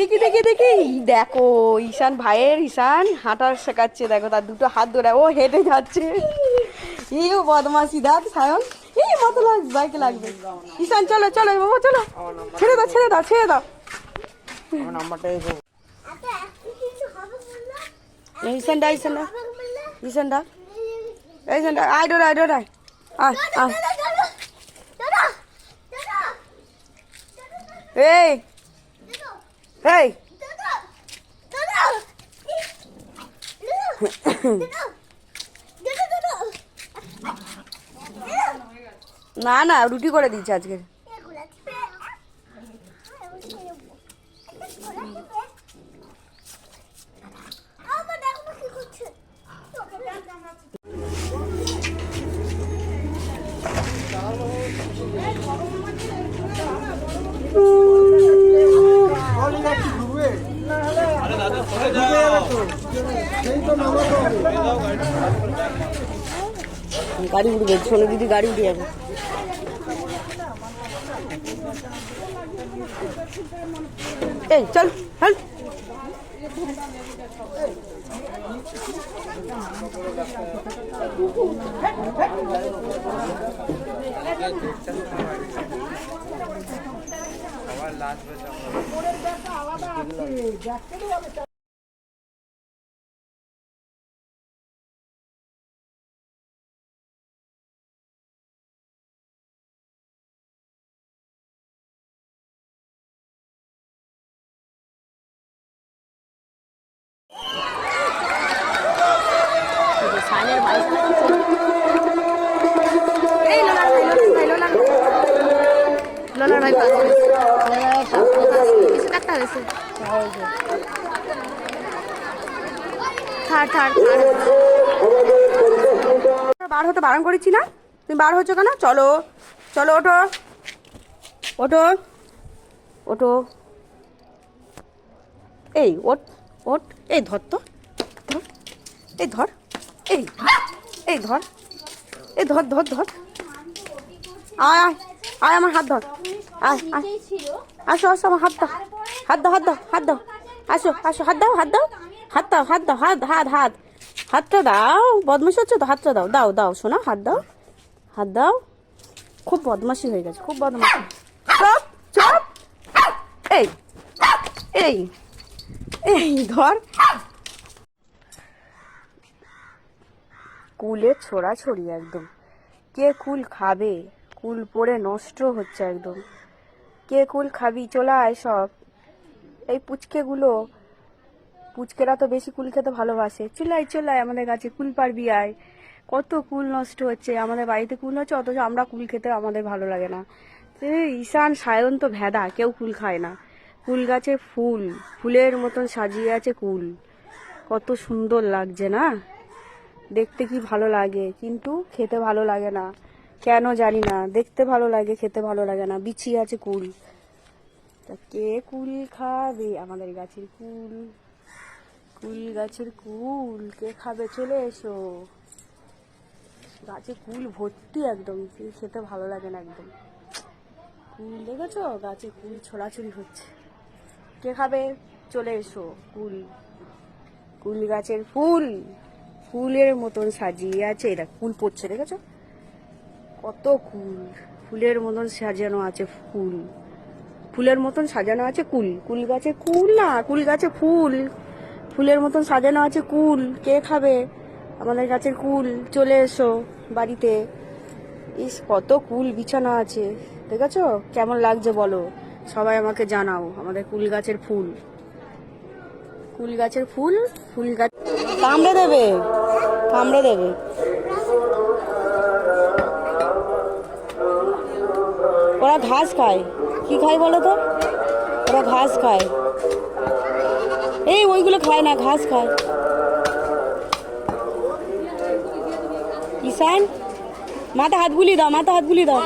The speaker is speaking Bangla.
দেখি দেখি দেখি। দেখো ঈশান ভাইয়ের ঈশান হাঁটার শেখাচ্ছে। দেখো তার দুটো হাত ধরে ও হেঁটে যাচ্ছে। এই বদমাসি দেখ সায়ন। এই মতো লাগবে বাইকে লাগবে। ঈশান চলো চলো বাবা চলো। ছেড়ে দাও ছেড়ে দাও ছেড়ে দাও। ঈশান দা ঈশান দা ঈশান দা ঈশান দা আয় ডোর আয় ডোর। আয় আয়। আয় এই। এই না না রুটি করে দিচ্ছি আজকে। গাড়ি উঠবে ছোলো দিদি গাড়ি উঠে যাবে। এই চল চল। বার হতে বারণ করেছি না? তুমি বার হচ্ছ কেন? চলো চলো, ওঠো। ওঠো ওঠো। এই ওট ওট এই ধর তো এই ধর। এই এই ধর এই ধর ধর ধর। আয় আয় আয় আমার হাত ধর। আয় আয়। আসো আসো আমার হাত দাও। হাত দাও হাত দাও হাত দাও। আসো আসো, হাত দাও হাত দাও। হাত দাও হাত দাও, হাত হাত হাত। হাতটা দাও, বদমাশি হচ্ছে তো, হাতটা দাও। দাও দাও, শোনা, হাত দাও। হাত দাও। খুব বদমাশি হয়ে গেছে, খুব বদমাশি। চপ চপ। এই এই এই, ধর। কুলে ছোড়াছড়ি একদম। কে কুল খাবে? কুল পরে নষ্ট হচ্ছে একদম। কে কুল খাবি? চলে আয় সব। এই পুচকেগুলো, পুচকেরা তো বেশি কুল খেতে ভালোবাসে। চুলাই চুলাই আমাদের গাছে কুল পারবি, আয়। কত কুল নষ্ট হচ্ছে। আমাদের বাড়িতে কুল হচ্ছে, অথচ আমরা কুল খেতে আমাদের ভালো লাগে না। ঈশান, সায়ন তো ভেদা, কেউ কুল খায় না। কুল গাছে ফুল, ফুলের মতন সাজিয়ে আছে কুল। কত সুন্দর লাগছে না? দেখতে কি ভালো লাগে? কিন্তু খেতে ভালো লাগে না। কেন জানি না। দেখতে ভালো লাগে, খেতে ভালো লাগে না। বিছি আছে কুল। তা কে কুল খাবে? আমাদের গাছের কুল। কুল গাছের কুল। কে খাবে? চলে এসো। গাছে কুল ভর্তি একদম। খেতে ভালো লাগে না একদম। কুল দেখেছ? গাছে কুল ছোড়াছুড়ি হচ্ছে। কে খাবে? চলে এসো। কুল। কুল গাছের ফুল। ফুলের মতন সাজিয়ে আছে। এটা ফুল পড়ছে, দেখেছ? কত কুল ফুলের মতন সাজানো আছে ফুল। ফুলের মতন সাজানো আছে কুল। কুল গাছে কুল না, কুল গাছে ফুল। ফুলের মতন সাজানো আছে কুল। কে খাবে? আমাদের গাছের কুল। চলে এসো বাড়িতে। ইস, কত কুল বিছানা আছে। দেখেছ? কেমন লাগছে বলো? সবাই আমাকে জানাও, আমাদের কুল গাছের ফুল। কুল গাছের ফুল ফুল গাছ কামড়ে দেবে। কামড়ে দেবে। ওরা ঘাস খায়। কি খায় বলো তো? ওরা ঘাস খায়। এই ওইগুলো খায় না ঘাস খায়। ঈশান মাথা হাত গুলি দাও মাথা হাত গুলি দাও।